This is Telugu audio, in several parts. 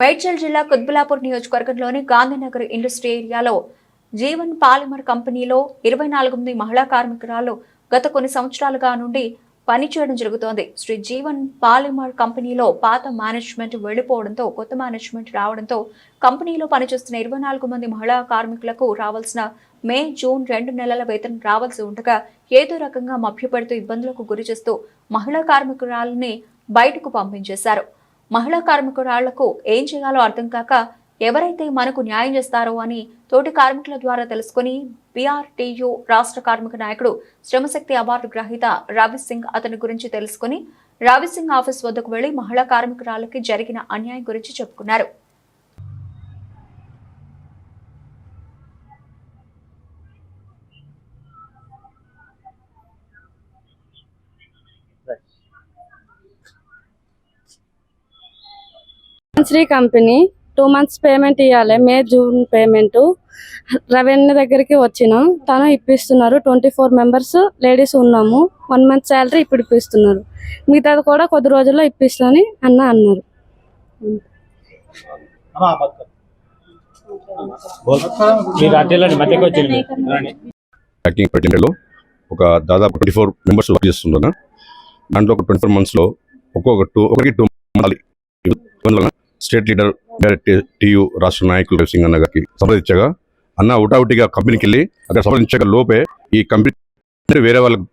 మేడ్చల్ జిల్లా కుత్బులాపూర్ నియోజకవర్గంలోని గాంధీనగర్ ఇండస్ట్రీ ఏరియాలో జీవన్ పాలిమర్ కంపెనీలో ఇరవై నాలుగు మంది మహిళా కార్మికురాలు గత కొన్ని సంవత్సరాలుగా నుండి పనిచేయడం జరుగుతోంది. శ్రీ జీవన్ పాలిమర్ కంపెనీలో పాత మేనేజ్మెంట్ వెళ్ళిపోవడంతో కొత్త మేనేజ్మెంట్ రావడంతో కంపెనీలో పనిచేస్తున్న ఇరవై నాలుగు మంది మహిళా కార్మికులకు రావాల్సిన మే జూన్ రెండు నెలల వేతనం రావాల్సి ఉండగా ఏదో రకంగా మభ్యపెడుతూ ఇబ్బందులకు గురి చేస్తూ మహిళా కార్మికురాలని బయటకు పంపించేశారు. మహిళా కార్మికురాళ్ళకు ఏం చేయాలో అర్థం కాక ఎవరైతే మనకు న్యాయం చేస్తారో అని తోటి కార్మికుల ద్వారా తెలుసుకుని బీఆర్టీయూ రాష్ట్ర కార్మిక నాయకుడు శ్రమశక్తి అవార్డు గ్రహీత రవి సింగ్ అతని గురించి తెలుసుకుని రవి సింగ్ ఆఫీస్ వద్దకు వెళ్ళి మహిళా కార్మికురాలకి జరిగిన అన్యాయం గురించి చెప్పుకున్నారు. Sri company two months payment ఇవ్వాలి మే జూన్ పేమెంట్ రెవెన్యూ దగ్గరికి వచ్చినాం. తను ఇప్పిస్తున్నారు. ట్వంటీ ఫోర్ మెంబర్స్ లేడీస్ ఉన్నాము. వన్ మంత్ శాలరీ ఇప్పుడు ఇప్పిస్తున్నారు. మిగతాది కూడా కొద్ది రోజుల్లో ఇప్పిస్తానని అన్న అన్నారు. ప్యాకింగ్ పెట్టిండలో ఒక దాదాపు ట్వంటీ ఫోర్ మెంబర్స్ వర్క్ చేస్తున్నారు దాంట్లో ఒక ట్వంటీ ఫోర్ మంత్స్లో ఒక్కొక్క టూ ఒకరికి టూ అందువలన స్టేట్ లీడర్ డైరెక్ట్ టీయూ రాష్ట్ర నాయకులు సింగ్ అన్న గారికి సంప్రదించగా అన్న ఉటావుటిగా కంపెనీకి వెళ్ళి అక్కడ సంప్రదించక లోపే ఈ కంపెనీ వేరే వాళ్ళకి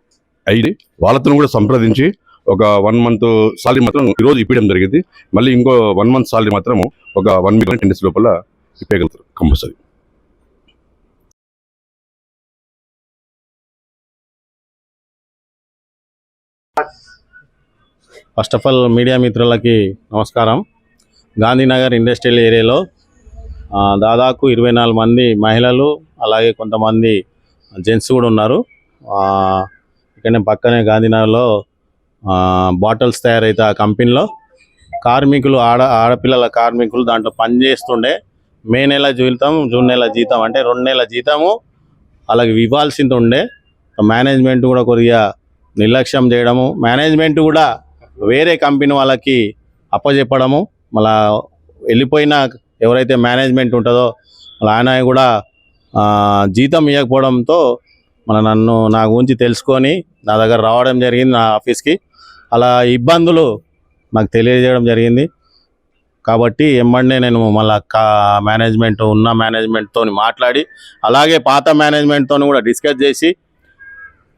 అయ్యి వాళ్ళతో కూడా సంప్రదించి ఒక వన్ మంత్ సాలరీ మాత్రం ఈరోజు ఇప్పించడం జరిగింది. మళ్ళీ ఇంకో వన్ మంత్ సాలరీ మాత్రం ఒక వన్ వీక్ టెన్ డేస్ లోపల ఇప్పగలుగుతారు compulsory. First of all media మిత్రులకి నమస్కారం. గాంధీనగర్ ఇండస్ట్రియల్ ఏరియాలో దాదాపు ఇరవై నాలుగు మంది మహిళలు అలాగే కొంతమంది జెంట్స్ కూడా ఉన్నారు. ఇక్కడనే పక్కనే గాంధీనగర్లో బాటిల్స్ తయారైతే ఆ కంపెనీలో. కార్మికులు ఆడ ఆడపిల్లల కార్మికులు దాంట్లో పనిచేస్తుండే. మే నెల జీతం జూన్ నెల జీతం అంటే రెండు నెలల జీతము అలాగే ఇవ్వాల్సింది ఉండే. మేనేజ్మెంట్ కూడా కొద్దిగా నిర్లక్ష్యం చేయడము మేనేజ్మెంట్ కూడా వేరే కంపెనీ వాళ్ళకి అప్పచెప్పడము మళ్ళా వెళ్ళిపోయిన ఎవరైతే మేనేజ్మెంట్ ఉంటుందో ఆయన కూడా జీతం ఇవ్వకపోవడంతో మన నన్ను నా గురించి తెలుసుకొని నా దగ్గర రావడం జరిగింది నా ఆఫీస్కి. అలా ఇబ్బందులు నాకు తెలియజేయడం జరిగింది. కాబట్టి ఎమ్మడినే నేను మళ్ళా కా మేనేజ్మెంట్ ఉన్న మేనేజ్మెంట్తో మాట్లాడి అలాగే పాత మేనేజ్మెంట్తో కూడా డిస్కస్ చేసి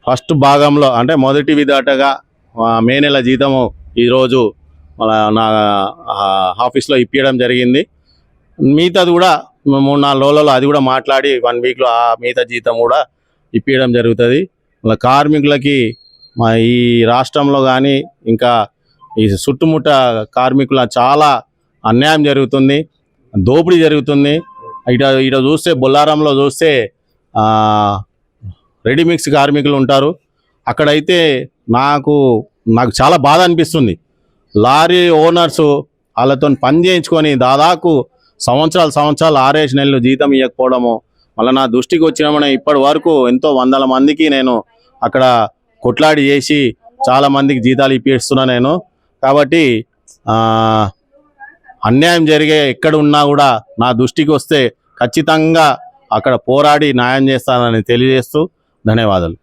ఫస్ట్ భాగంలో అంటే మొదటి విధాటగా మే నెల జీతము ఈరోజు మన నా ఆఫీస్లో ఇప్పించడం జరిగింది. మిగతాది కూడా మూడు నాలుగు రోజులలో అది కూడా మాట్లాడి వన్ వీక్లో ఆ మిగతా జీతం కూడా ఇప్పించడం జరుగుతుంది. మళ్ళీ కార్మికులకి మా ఈ రాష్ట్రంలో కానీ ఇంకా ఈ చుట్టుముట్ట కార్మికుల చాలా అన్యాయం జరుగుతుంది. దోపిడీ జరుగుతుంది. ఇట ఇట చూస్తే బొల్లారంలో చూస్తే రెడీమిక్స్ కార్మికులు ఉంటారు. అక్కడైతే నాకు నాకు చాలా బాధ అనిపిస్తుంది. లారీ ఓనర్సు వాళ్ళతో పని చేయించుకొని దాదాపు సంవత్సరాలు సంవత్సరాలు ఆరేసి నెలలు జీతం ఇవ్వకపోవడము మళ్ళీ నా దృష్టికి వచ్చినామనే ఇప్పటి వరకు ఎంతో వందల మందికి నేను అక్కడ కొట్లాడి చేసి చాలా మందికి జీతాలు ఇప్పిస్తున్నా నేను. కాబట్టి అన్యాయం జరిగే ఎక్కడ ఉన్నా కూడా నా దృష్టికి వస్తే ఖచ్చితంగా అక్కడ పోరాడి న్యాయం చేస్తానని తెలియజేస్తూ ధన్యవాదాలు.